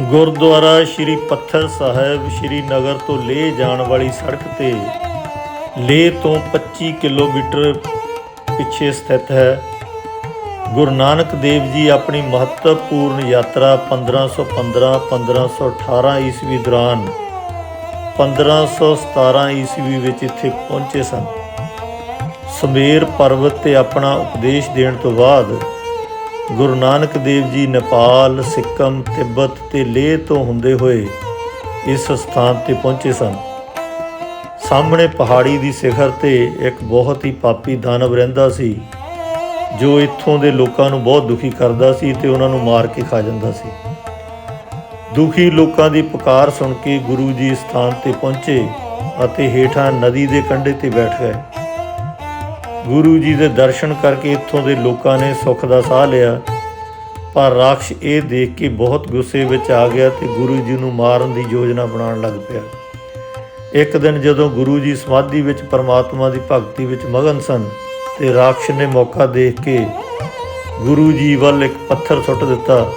ਗੁਰਦੁਆਰਾ ਸ਼੍ਰੀ ਪੱਥਰ ਸਾਹਿਬ ਸ਼੍ਰੀ ਨਗਰ ਤੋਂ ਲੇਹ ਜਾਣ ਵਾਲੀ ਸੜਕ ਤੇ ਲੇਹ ਤੋਂ 25 ਕਿਲੋਮੀਟਰ ਪਿੱਛੇ ਸਥਿਤ ਹੈ। ਗੁਰੂ ਨਾਨਕ ਦੇਵ ਜੀ ਆਪਣੀ ਮਹੱਤਵਪੂਰਨ ਯਾਤਰਾ 1515 1518 ਈਸਵੀ ਦੌਰਾਨ 1517 ਈਸਵੀ ਵਿੱਚ ਇੱਥੇ ਪਹੁੰਚੇ ਸਨ। ਸਮੇਰ ਪਰਬਤ ਤੇ ਆਪਣਾ ਉਪਦੇਸ਼ ਦੇਣ ਤੋਂ ਬਾਅਦ ਗੁਰੂ ਨਾਨਕ ਦੇਵ ਜੀ ਨੇਪਾਲ, ਸਿੱਕਮ, ਤਿੱਬਤ ਤੇ ਲੇਹ ਤੋਂ ਹੁੰਦੇ ਹੋਏ ਇਸ ਸਥਾਨ ਤੇ ਪਹੁੰਚੇ ਸਨ। ਸਾਹਮਣੇ ਪਹਾੜੀ ਦੀ ਸਿਖਰ ਤੇ ਇੱਕ ਬਹੁਤ ਹੀ ਪਾਪੀ ਦਾਨਵ ਰਹਿੰਦਾ ਸੀ, ਜੋ ਇੱਥੋਂ ਦੇ ਲੋਕਾਂ ਨੂੰ ਬਹੁਤ ਦੁਖੀ ਕਰਦਾ ਸੀ ਤੇ ਉਹਨਾਂ ਨੂੰ ਮਾਰ ਕੇ ਖਾ ਜਾਂਦਾ ਸੀ। ਦੁਖੀ ਲੋਕਾਂ ਦੀ ਪੁਕਾਰ ਸੁਣ ਕੇ ਗੁਰੂ ਜੀ ਸਥਾਨ ਤੇ ਪਹੁੰਚੇ ਅਤੇ ਹੇਠਾਂ ਨਦੀ ਦੇ ਕੰਢੇ ਤੇ ਬੈਠ ਗਏ। ਗੁਰੂ ਜੀ ਦੇ ਦਰਸ਼ਨ ਕਰਕੇ ਇੱਥੋਂ ਦੇ ਲੋਕਾਂ ਨੇ ਸੁੱਖ ਦਾ ਸਾਹ ਲਿਆ। ਪਰ ਰਾਖਸ਼ ਇਹ ਦੇਖ ਕੇ ਬਹੁਤ ਗੁੱਸੇ ਵਿੱਚ ਆ ਗਿਆ ਤੇ ਗੁਰੂ ਜੀ ਨੂੰ ਮਾਰਨ ਦੀ ਯੋਜਨਾ ਬਣਾਉਣ ਲੱਗ ਪਿਆ। ਇੱਕ ਦਿਨ ਜਦੋਂ ਗੁਰੂ ਜੀ ਸਮਾਧੀ ਵਿੱਚ ਪਰਮਾਤਮਾ ਦੀ ਭਗਤੀ ਵਿੱਚ ਮਗਨ ਸਨ ਤੇ ਰਾਖਸ਼ ਨੇ ਮੌਕਾ ਦੇਖ ਕੇ ਗੁਰੂ ਜੀ ਵੱਲ ਇੱਕ ਪੱਥਰ ਸੁੱਟ ਦਿੱਤਾ,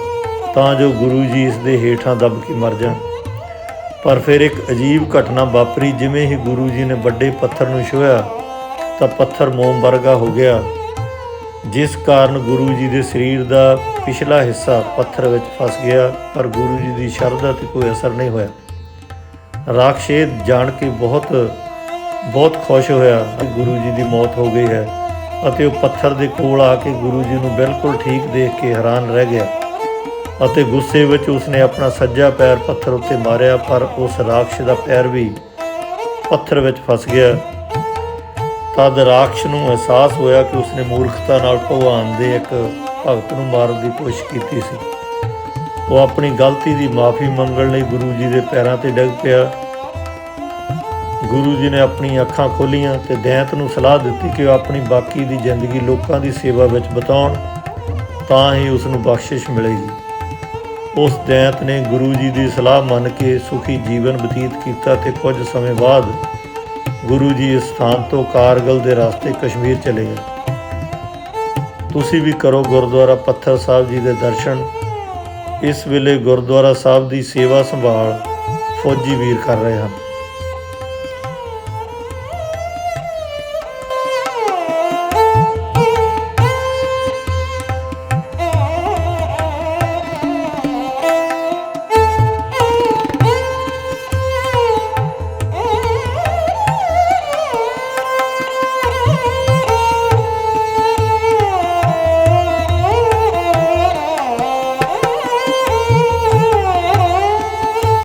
ਤਾਂ ਜੋ ਗੁਰੂ ਜੀ ਇਸ ਦੇ ਹੇਠਾਂ ਦੱਬ ਕੇ ਮਰ ਜਾਣ। ਪਰ ਫਿਰ ਇੱਕ ਅਜੀਬ ਘਟਨਾ ਵਾਪਰੀ, ਜਿਵੇਂ ਹੀ ਗੁਰੂ ਜੀ ਨੇ ਵੱਡੇ ਪੱਥਰ ਨੂੰ ਛੂਹਿਆ ਤਾਂ ਪੱਥਰ ਮੋਮ ਵਰਗਾ ਹੋ ਗਿਆ। ਜਿਸ ਕਾਰਨ ਗੁਰੂ ਜੀ ਦੇ ਸਰੀਰ ਦਾ ਪਿਛਲਾ ਹਿੱਸਾ ਪੱਥਰ ਵਿੱਚ ਫਸ ਗਿਆ, ਪਰ ਗੁਰੂ ਜੀ ਦੀ ਸ਼ਰਧਾ ਤੇ ਕੋਈ ਅਸਰ ਨਹੀਂ ਹੋਇਆ। ਰਾਖਸ਼ ਇਹ ਜਾਣ ਕੇ ਬਹੁਤ ਬਹੁਤ ਖੁਸ਼ ਹੋਇਆ ਕਿ ਗੁਰੂ ਜੀ ਦੀ ਮੌਤ ਹੋ ਗਈ ਹੈ ਅਤੇ ਉਹ ਪੱਥਰ ਦੇ ਕੋਲ ਆ ਕੇ ਗੁਰੂ ਜੀ ਨੂੰ ਬਿਲਕੁਲ ਠੀਕ ਦੇਖ ਕੇ ਹੈਰਾਨ ਰਹਿ ਗਿਆ ਅਤੇ ਗੁੱਸੇ ਵਿੱਚ ਉਸਨੇ ਆਪਣਾ ਸੱਜਾ ਪੈਰ ਪੱਥਰ ਉੱਤੇ ਮਾਰਿਆ, ਪਰ ਉਸ ਰਾਖਸ਼ ਦਾ ਪੈਰ ਵੀ ਪੱਥਰ ਵਿੱਚ ਫਸ ਗਿਆ। ਤਦ ਰਾਖਸ਼ ਨੂੰ ਅਹਿਸਾਸ ਹੋਇਆ ਕਿ ਉਸਨੇ ਮੂਰਖਤਾ ਨਾਲ ਭਗਵਾਨ ਦੇ ਇੱਕ ਭਗਤ ਨੂੰ ਮਾਰਨ ਦੀ ਕੋਸ਼ਿਸ਼ ਕੀਤੀ ਸੀ। ਉਹ ਆਪਣੀ ਗਲਤੀ ਦੀ ਮਾਫੀ ਮੰਗਣ ਲਈ ਗੁਰੂ ਜੀ ਦੇ ਪੈਰਾਂ ਤੇ ਡਿੱਗ ਪਿਆ। ਗੁਰੂ ਜੀ ਨੇ ਆਪਣੀ ਅੱਖਾਂ ਖੋਲੀਆਂ ਤੇ ਦੈਂਤ ਨੂੰ ਸਲਾਹ ਦਿੱਤੀ ਕਿ ਉਹ ਆਪਣੀ ਬਾਕੀ ਦੀ ਜ਼ਿੰਦਗੀ ਲੋਕਾਂ ਦੀ ਸੇਵਾ ਵਿੱਚ ਬਿਤਾਉਣ, ਤਾਂ ਹੀ ਉਸ ਨੂੰ ਬਖਸ਼ਿਸ਼ ਮਿਲੇਗੀ। ਉਸ ਦੈਂਤ ਨੇ ਗੁਰੂ ਜੀ ਦੀ ਸਲਾਹ ਮੰਨ ਕੇ ਸੁਖੀ ਜੀਵਨ ਬਤੀਤ ਕੀਤਾ ਤੇ ਕੁਝ ਸਮੇਂ ਬਾਅਦ ਗੁਰੂ ਜੀ ਇਸ ਸਥਾਨ ਤੋਂ ਕਾਰਗਲ ਦੇ ਰਸਤੇ ਕਸ਼ਮੀਰ ਚਲੇ ਗਏ। ਤੁਸੀਂ ਵੀ ਕਰੋ ਗੁਰਦੁਆਰਾ ਪੱਥਰ ਸਾਹਿਬ ਜੀ ਦੇ ਦਰਸ਼ਨ। ਇਸ ਵੇਲੇ ਗੁਰਦੁਆਰਾ ਸਾਹਿਬ ਦੀ ਸੇਵਾ ਸੰਭਾਲ ਫੌਜੀ ਵੀਰ ਕਰ ਰਹੇ ਹਨ।